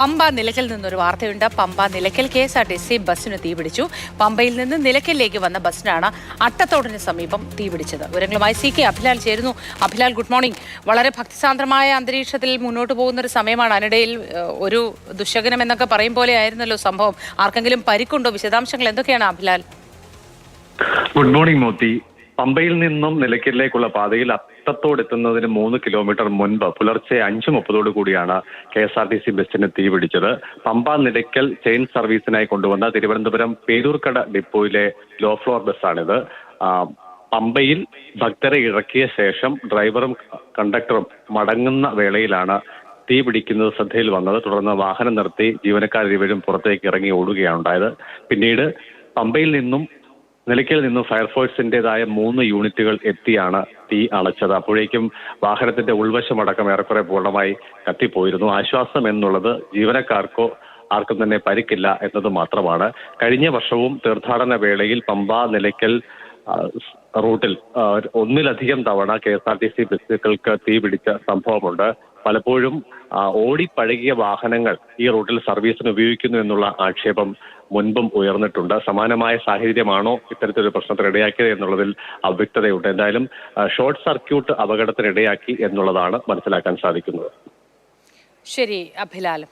പമ്പ നിലയ്ക്കൽ നിന്നൊരു വാർത്തയുണ്ട്. Pamba Nilakkal K S R T C ബസ്സിന് തീപിടിച്ചു പമ്പയിൽ നിന്ന് നിലയ്ക്കലിലേക്ക് വന്ന ബസ്സിനാണ് അട്ടത്തോടിന് സമീപം തീപിടിച്ചത് വിവരങ്ങളുമായി സി കെ അഭിലാൽ ചേരുന്നു. Abhilal good morning. വളരെ ഭക്തിസാന്ദ്രമായ അന്തരീക്ഷത്തിൽ മുന്നോട്ട് പോകുന്ന ഒരു സമയമാണ് അതിനിടയിൽ ഒരു ദുശകനം എന്നൊക്കെ പറയും പോലെ ആയിരുന്നല്ലോ സംഭവം. ആർക്കെങ്കിലും പരിക്കുണ്ടോ? വിശദാംശങ്ങൾ എന്തൊക്കെയാണ് അഭിലാൽ? Good morning Moti. പമ്പയിൽ നിന്നും നിലയ്ക്കലിലേക്കുള്ള പാതയിൽ അത്തത്തോട് എത്തുന്നതിന് മൂന്ന് കിലോമീറ്റർ മുൻപ് പുലർച്ചെ അഞ്ച് മുപ്പതോടു കൂടിയാണ് K S R T C ബസ്സിന് തീപിടിച്ചത് പമ്പ നിലയ്ക്കൽ ചെയിൻ സർവീസിനായി കൊണ്ടുവന്ന തിരുവനന്തപുരം പേരൂർക്കട ഡിപ്പോയിലെ ലോ ഫ്ലോർ ബസ്സാണിത് പമ്പയിൽ ഭക്തരെ ഇറക്കിയ ശേഷം ഡ്രൈവറും കണ്ടക്ടറും മടങ്ങുന്ന വേളയിലാണ് തീ പിടിക്കുന്നത് ശ്രദ്ധയിൽ വന്നത്. തുടർന്ന് വാഹനം നിർത്തി ജീവനക്കാർ ഇരുവരും പുറത്തേക്ക് ഇറങ്ങി ഓടുകയാണ് ഉണ്ടായത്. പിന്നീട് പമ്പയിൽ നിന്നും നിലയ്ക്കൽ നിന്നും ഫയർഫോഴ്സിന്റേതായ മൂന്ന് യൂണിറ്റുകൾ എത്തിയാണ് തീ അണച്ചത്. അപ്പോഴേക്കും വാഹനത്തിന്റെ ഉൾവശമടക്കം ഏറെക്കുറെ പൂർണമായി കത്തിപ്പോയിരുന്നു. ആശ്വാസം എന്നുള്ളത് ജീവനക്കാർക്കോ ആർക്കും തന്നെ പരിക്കില്ല എന്നത് മാത്രമാണ് കഴിഞ്ഞ വർഷവും തീർത്ഥാടന വേളയിൽ പമ്പ നിലയ്ക്കൽ റൂട്ടിൽ ഒന്നിലധികം തവണ K S R T C ബസ്സുകൾക്ക് തീ പിടിച്ച സംഭവമുണ്ട്. പലപ്പോഴും ഓടിപ്പഴകിയ വാഹനങ്ങൾ ഈ റൂട്ടിൽ സർവീസിന് ഉപയോഗിക്കുന്നു എന്നുള്ള ആക്ഷേപം മുൻപും ഉയർന്നിട്ടുണ്ട്. സമാനമായ സാഹചര്യമാണോ ഇത്തരത്തിലൊരു പ്രശ്നത്തിന് ഇടയാക്കിയത് എന്നുള്ളതിൽ അവ്യക്തതയുണ്ട്. എന്തായാലും ഷോർട്ട് സർക്യൂട്ട് അപകടത്തിനിടയാക്കി എന്നുള്ളതാണ് മനസ്സിലാക്കാൻ സാധിക്കുന്നത്. ശരി അഭിലാൽ.